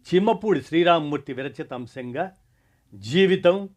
చిమ్మపూడి శ్రీరామమూర్తి విరచిత అంశంగా జీవితం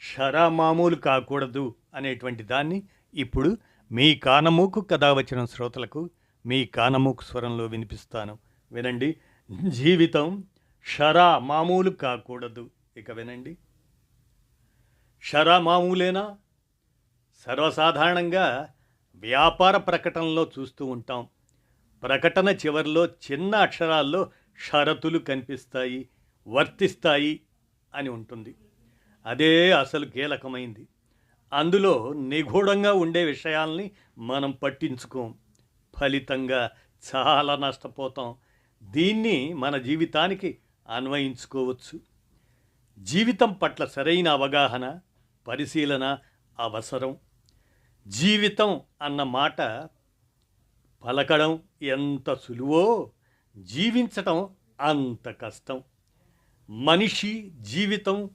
షరా మామూలు కాకూడదు అనేటువంటి దాన్ని ఇప్పుడు మీ కానమూకు కథావచన శ్రోతలకు మీ కానమూకు స్వరంలో వినిపిస్తాను. వినండి. జీవితం షరా మామూలు కాకూడదు. ఇక వినండి. షరా మామూలేనా సర్వసాధారణంగా వ్యాపార ప్రకటనలో చూస్తూ ఉంటాం. ప్రకటన చివరిలో చిన్న అక్షరాల్లో షరతులు కనిపిస్తాయి వర్తిస్తాయి అని ఉంటుంది. అదే అసలు కీలకమైంది. అందులో నిగూఢంగా ఉండే విషయాల్ని మనం పట్టించుకోం. ఫలితంగా చాలా నష్టపోతాం. దీన్ని మన జీవితానికి అన్వయించుకోవచ్చు. జీవితం పట్ల సరైన అవగాహన పరిశీలన అవసరం. జీవితం అన్న మాట పలకడం ఎంత సులువో జీవించటం అంత కష్టం. మనిషి జీవితం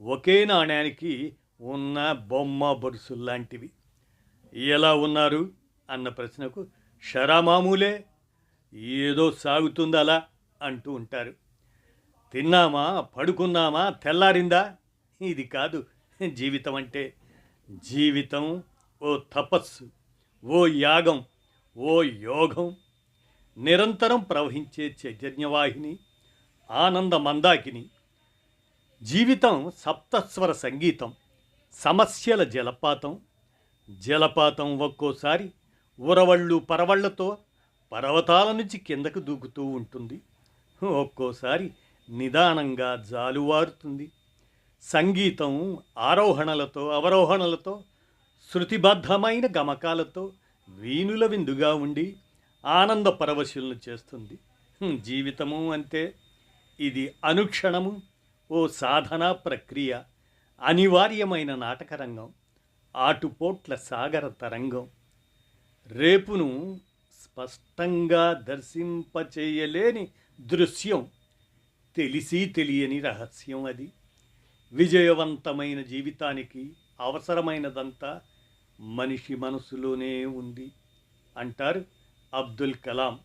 ఒకే నాణ్యానికి ఉన్న బొమ్మ బొరుసుల్లాంటివి ఎలా ఉన్నారు? అన్న ప్రశ్నకు షరామామూలే. ఏదో సాగుతుంది అలా అంటూ ఉంటారు. తిన్నామా? పడుకున్నామా? తెల్లారిందా? ఇది కాదు. జీవితం అంటే జీవితం ఓ తపస్సు ఓ యాగం ఓ యోగం. నిరంతరం ప్రవహించే చైతన్యవాహిని ఆనంద మందాకిని జీవితం సప్తస్వర సంగీతం సమస్యల జలపాతం జలపాతం ఒక్కోసారి ఉరవళ్ళు పరవళ్ళతో పర్వతాల నుంచి కిందకు దూకుతూ ఉంటుంది. ఒక్కోసారి నిదానంగా జాలువారుతుంది సంగీతం ఆరోహణలతో అవరోహణలతో శృతిబద్ధమైన గమకాలతో వీణుల విందుగా ఉండి ఆనంద పరవశులను చేస్తుంది. జీవితము అంతే ఇది అనుక్షణము ఓ సాధనా ప్రక్రియ అనివార్యమైన నాటకరంగం ఆటుపోట్ల సాగర తరంగం. రేపును స్పష్టంగా దర్శింపచేయలేని దృశ్యం తెలిసి తెలియని రహస్యం అది. విజయవంతమైన జీవితానికి అవసరమైనదంతా మనిషి మనసులోనే ఉంది. అంటారు అబ్దుల్ కలాం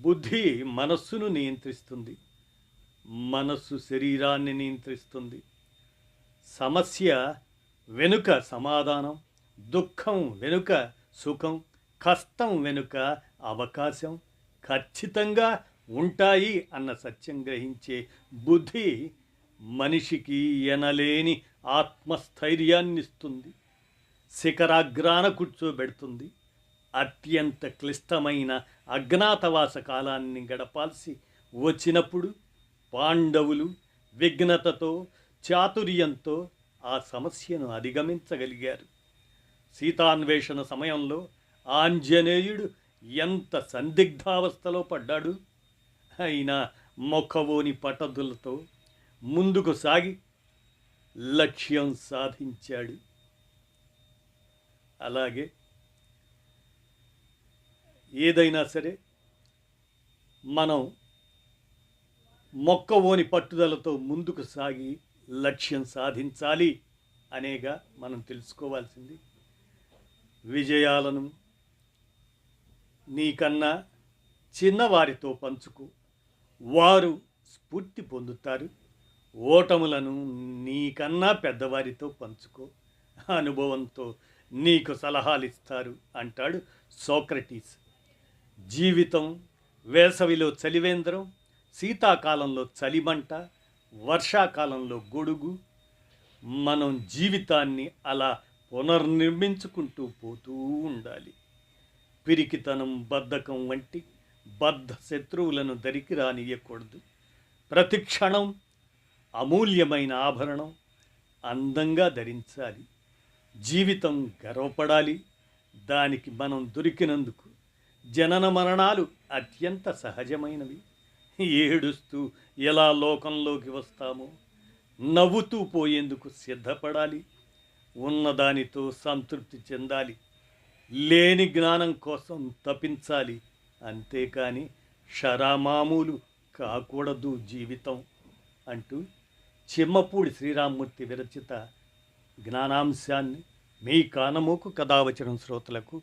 బుద్ధి మనస్సును నియంత్రిస్తుంది మనస్సు శరీరాన్ని నియంత్రిస్తుంది. సమస్య వెనుక సమాధానం దుఃఖం వెనుక సుఖం కష్టం వెనుక అవకాశం ఖచ్చితంగా ఉంటాయి అన్న సత్యం గ్రహించే బుద్ధి మనిషికి ఎనలేని ఆత్మస్థైర్యాన్నిస్తుంది శిఖరాగ్రాన కూర్చోబెడుతుంది. అత్యంత క్లిష్టమైన అజ్ఞాతవాస కాలాన్ని గడపాల్సి వచ్చినప్పుడు పాండవులు విఘ్నతతో చాతుర్యంతో ఆ సమస్యను అధిగమించగలిగారు. సీతాన్వేషణ సమయంలో ఆంజనేయుడు ఎంత సందిగ్ధావస్థలో పడ్డాడు? అయినా ముఖవోని పటదులతో ముందుకు సాగి లక్ష్యం సాధించాడు. అలాగే ఏదైనా సరే మనం మొక్కవోని పట్టుదలతో ముందుకు సాగి లక్ష్యం సాధించాలి అనేగా మనం తెలుసుకోవాల్సింది. విజయాలను నీకన్నా చిన్నవారితో పంచుకో. వారు స్ఫూర్తి పొందుతారు. ఓటములను నీకన్నా పెద్దవారితో పంచుకో. అనుభవంతో నీకు సలహాలు ఇస్తారు అంటాడు సోక్రటీస్. జీవితం వేసవిలో చలివేంద్రం శీతాకాలంలో చలిమంట వర్షాకాలంలో గొడుగు. మనం జీవితాన్ని అలా పునర్నిర్మించుకుంటూ పోతూ ఉండాలి. పిరికితనం బద్ధకం వంటి బద్ధ శత్రువులను దరికి రానియకూడదు ప్రతి క్షణం అమూల్యమైన ఆభరణం అందంగా ధరించాలి. జీవితం గర్వపడాలి. దానికి మనం దొరికినందుకు జనన మరణాలు అత్యంత సహజమైనవి. ఏడుస్తూ ఎలా లోకంలోకి వస్తామో నవ్వుతూ పోయేందుకు సిద్ధపడాలి. ఉన్నదానితో సంతృప్తి చెందాలి. లేని జ్ఞానం కోసం తపించాలి. అంతేకాని షరామామూలు కాకూడదు జీవితం అంటూ చిమ్మపూడి శ్రీరామ్మూర్తి విరచిత జ్ఞానాంశాన్ని మీ కానమోకు కథావచనం శ్రోతలకు